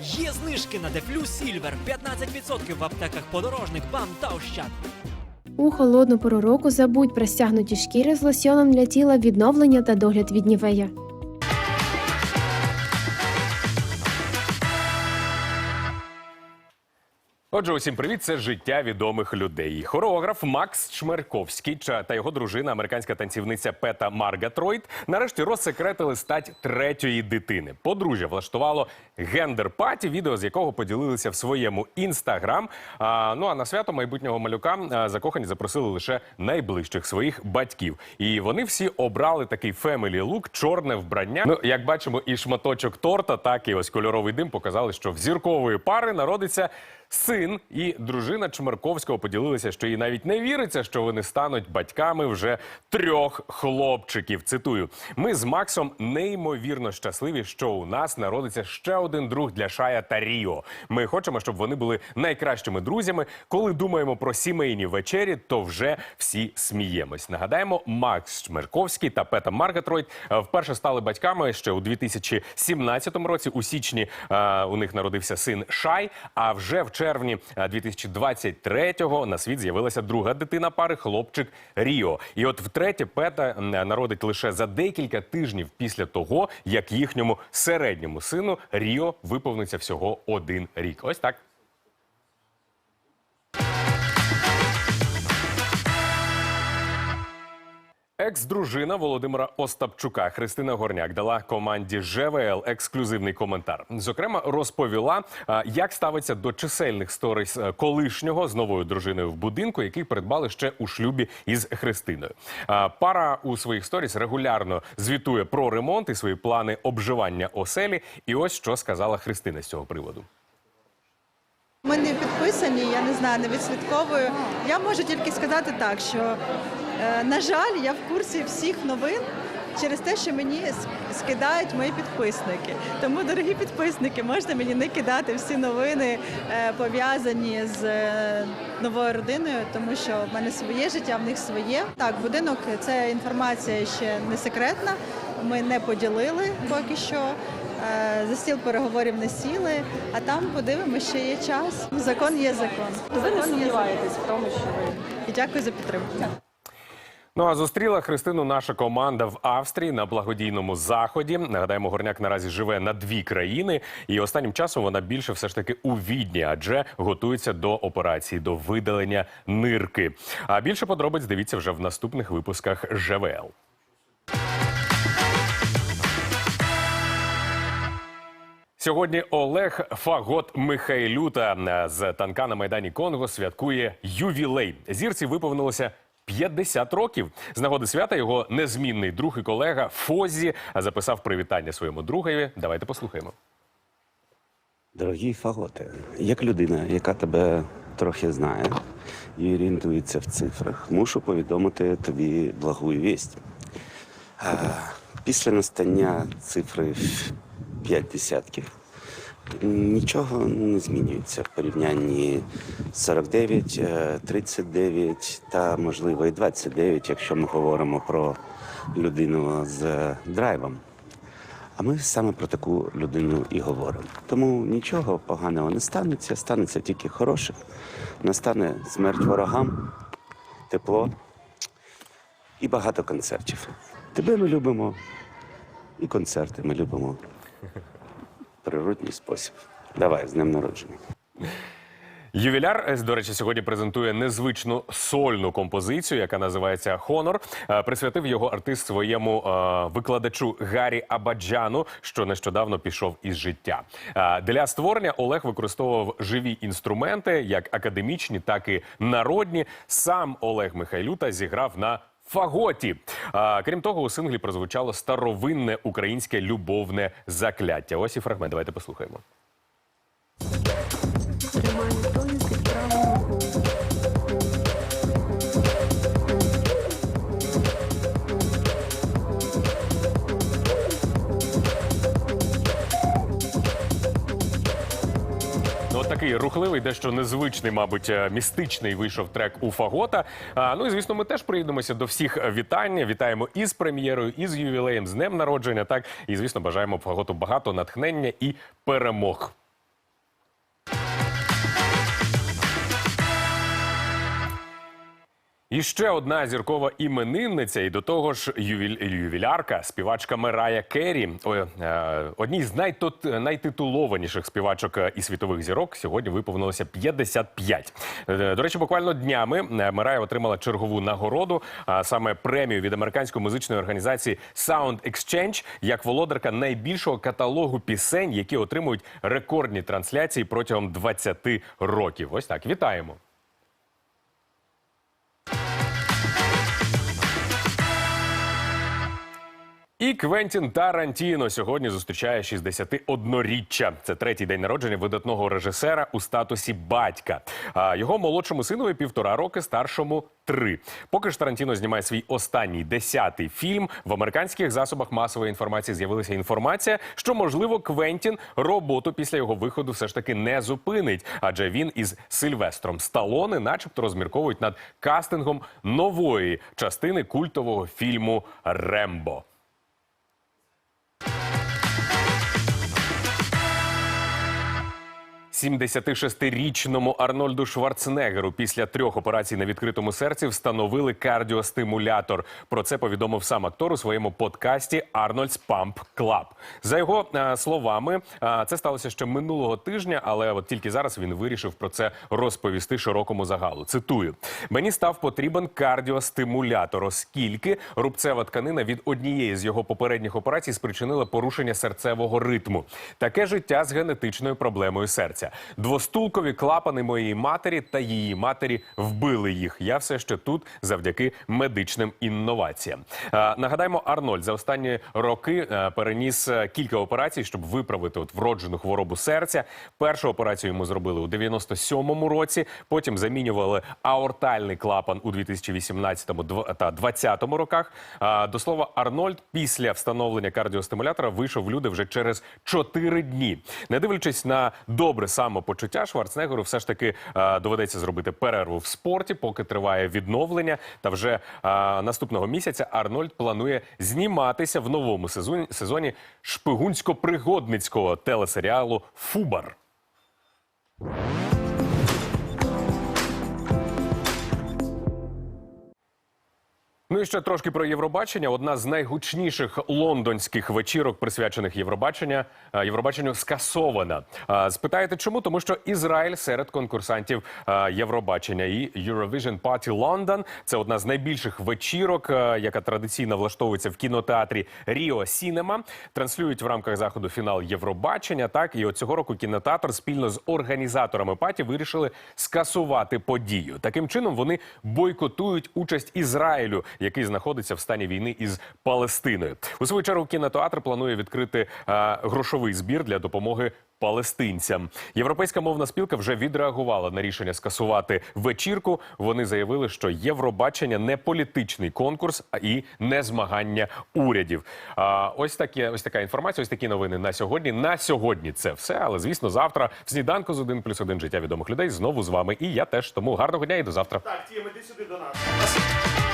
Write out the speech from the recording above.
Є знижки на Дефлю Сільвер 15% в аптеках подорожник, БАМ та Ощад. У холодну пору року забудь про стягнуті шкіри з лосьоном для тіла відновлення та догляд від нівея. Отже, усім привіт. Це життя відомих людей. Хореограф Макс Чмерковський та його дружина, американська танцівниця Пета Маргатройд, нарешті розсекретили стать третьої дитини. Подружжя влаштувало гендер-паті, відео з якого поділилися в своєму інстаграм. А, ну а на свято майбутнього малюка закохані запросили лише найближчих своїх батьків. І вони всі обрали такий фемелі лук, чорне вбрання. Ну, як бачимо, і шматочок торта, так і ось кольоровий дим показали, що в зіркової пари народиться. Син і дружина Чмерковського поділилися, що їй навіть не віриться, що вони стануть батьками вже трьох хлопчиків. Цитую: ми з Максом неймовірно щасливі, що у нас народиться ще один друг для Шая та Ріо. Ми хочемо, щоб вони були найкращими друзями. Коли думаємо про сімейні вечері, то вже всі сміємось. Нагадаємо, Макс Чмерковський та Пета Маргатройд е, вперше стали батьками ще у 2017 році. У січні е, у них народився син Шай. А вже в червні е, 2023-го на світ з'явилася друга дитина пари, хлопчик Ріо. І от втретє Пета народить лише за декілька тижнів після того, як їхньому середньому сину Ріо виповниться всього один рік. Ось так. Екс-дружина Володимира Остапчука Христина Горняк дала команді ЖВЛ ексклюзивний коментар. Зокрема, розповіла, як ставиться до чисельних сторіс е, колишнього з новою дружиною в будинку, який придбали ще у шлюбі із Христиною. Пара у своїх сторіс регулярно звітує про ремонт і свої плани обживання оселі. І ось що сказала Христина з цього приводу. Ми не підписані, я не знаю, не відслідковую. Я можу тільки сказати так, що, на жаль, я в курсі всіх новин через те, що мені скидають мої підписники. Тому, дорогі підписники, можете мені не кидати всі новини е, пов'язані з е, новою родиною, тому що в мене своє життя, в них своє. Так, будинок це інформація ще не секретна. Ми не поділили поки що. Е, За стіл переговорів не сіли, а там подивимося, ще є час. Закон є закон. Ви не сумніваєтесь в тому, що ви І дякую за підтримку. Ну а зустріла Христину наша команда в Австрії на благодійному заході. Нагадаємо, горняк наразі живе на дві країни, і останнім часом вона більше все ж таки у відні, адже готується до операції до видалення нирки. А більше подробиць дивіться вже в наступних випусках ЖВЛ. Сьогодні Олег Фагот Михайлюта з танка на майдані Конго святкує ювілей. Зірці виповнилося 50 років. З нагоди свята його незмінний друг і колега Фозі записав привітання своєму другові. Давайте послухаємо. Дорогі фаготи, як людина, яка тебе трохи знає і орієнтується в цифрах, мушу повідомити тобі благу вість. Після настання цифри в п'ять десятків нічого не змінюється в порівнянні 49, е, 39 та, можливо, і 29, якщо ми говоримо про людину з драйвом. А ми саме про таку людину і говоримо. Тому нічого поганого не станеться, станеться тільки хороше. Настане смерть ворогам, тепло і багато концертів. Тебе ми любимо, і концерти ми любимо. Природній спосіб. Давай, з днем народження. Ювіляр, е, до речі, сьогодні презентує незвичну сольну композицію, яка називається Хонор. Е, Присвятив його артист своєму е, викладачу Гаррі Абаджану, що нещодавно пішов із життя. Для створення Олег використовував живі інструменти, як академічні, так і народні. Сам Олег Михайлюта зіграв на. Фаготі. А, крім того, у синглі прозвучало старовинне українське любовне закляття. Ось і фрагмент. Давайте послухаємо. Такий рухливий, дещо незвичний, мабуть, е, містичний вийшов трек у Фагота. А, ну і звісно, ми теж приєднуємося до всіх вітань. Вітаємо із прем'єрою, і з ювілеєм, з днем народження. Так і звісно, бажаємо Фаготу багато натхнення і перемог. І ще одна зіркова іменинниця, і до того ж ювіль... ювілярка, співачка Мерая Керрі. Е, одній з найтот... найтитулованіших співачок е, і світових зірок сьогодні виповнилося 55. Е, До речі, буквально днями Мерая отримала чергову нагороду, а саме премію від американської музичної організації Sound Exchange як володарка найбільшого каталогу пісень, які отримують рекордні трансляції протягом 20 років. Ось так, вітаємо. І Квентін Тарантіно сьогодні зустрічає 61-річчя. Це третій день народження видатного режисера у статусі батька. А його молодшому синові півтора роки, старшому три. Поки ж Тарантіно знімає свій останній десятий фільм. В американських засобах масової інформації з'явилася інформація, що можливо Квентін роботу після його виходу все ж таки не зупинить, адже він із Сильвестром Сталоне, начебто, розмірковують над кастингом нової частини культового фільму Рембо. 76-річному Арнольду Шварценеггеру після трьох операцій на відкритому серці встановили кардіостимулятор. Про це повідомив сам актор у своєму подкасті Arnold's Pump Club. За його е, словами, е, це сталося ще минулого тижня, але от тільки зараз він вирішив про це розповісти широкому загалу. Цитую: мені став потрібен кардіостимулятор, оскільки рубцева тканина від однієї з його попередніх операцій спричинила порушення серцевого ритму. Таке життя з генетичною проблемою серця. Двостулкові клапани моєї матері та її матері вбили їх. Я все ще тут завдяки медичним інноваціям. Е, нагадаємо, Арнольд за останні роки е, переніс е, кілька операцій, щоб виправити от вроджену хворобу серця. Першу операцію йому зробили у 97-му році. Потім замінювали аортальний клапан у 2018 дв- та 2020 роках. До слова, Арнольд після встановлення кардіостимулятора вийшов в люди вже через 4 дні. Не дивлячись на добре самопочуття, Шварценеггеру все ж таки е, доведеться зробити перерву в спорті, поки триває відновлення. Та вже е, наступного місяця Арнольд планує зніматися в новому сезоні, сезоні шпигунсько-пригодницького телесеріалу Фубар. Ну і ще трошки про Євробачення. Одна з найгучніших лондонських вечірок, присвячених Євробачення, е, Євробаченню скасована. Е, Спитаєте, чому? Тому що Ізраїль серед конкурсантів е, Євробачення і Eurovision Party London – це одна з найбільших вечірок, яка традиційно влаштовується в кінотеатрі Ріо Сінема. Транслюють в рамках заходу фінал Євробачення. Так і от цього року кінотеатр спільно з організаторами паті вирішили скасувати подію. Таким чином вони бойкотують участь Ізраїлю, який знаходиться в стані війни із Палестиною. У свою чергу кінотеатр планує відкрити е, грошовий збір для допомоги. Палестинцям європейська мовна спілка вже відреагувала на рішення скасувати вечірку. Вони заявили, що Євробачення не політичний конкурс, а і не змагання урядів. А ось таке, ось така інформація. Ось такі новини на сьогодні. На сьогодні це все. Але звісно, завтра в сніданку з 1 плюс 1 життя відомих людей знову з вами. І я теж тому гарного дня і до завтра. Так, Тім, іди сюди до нас.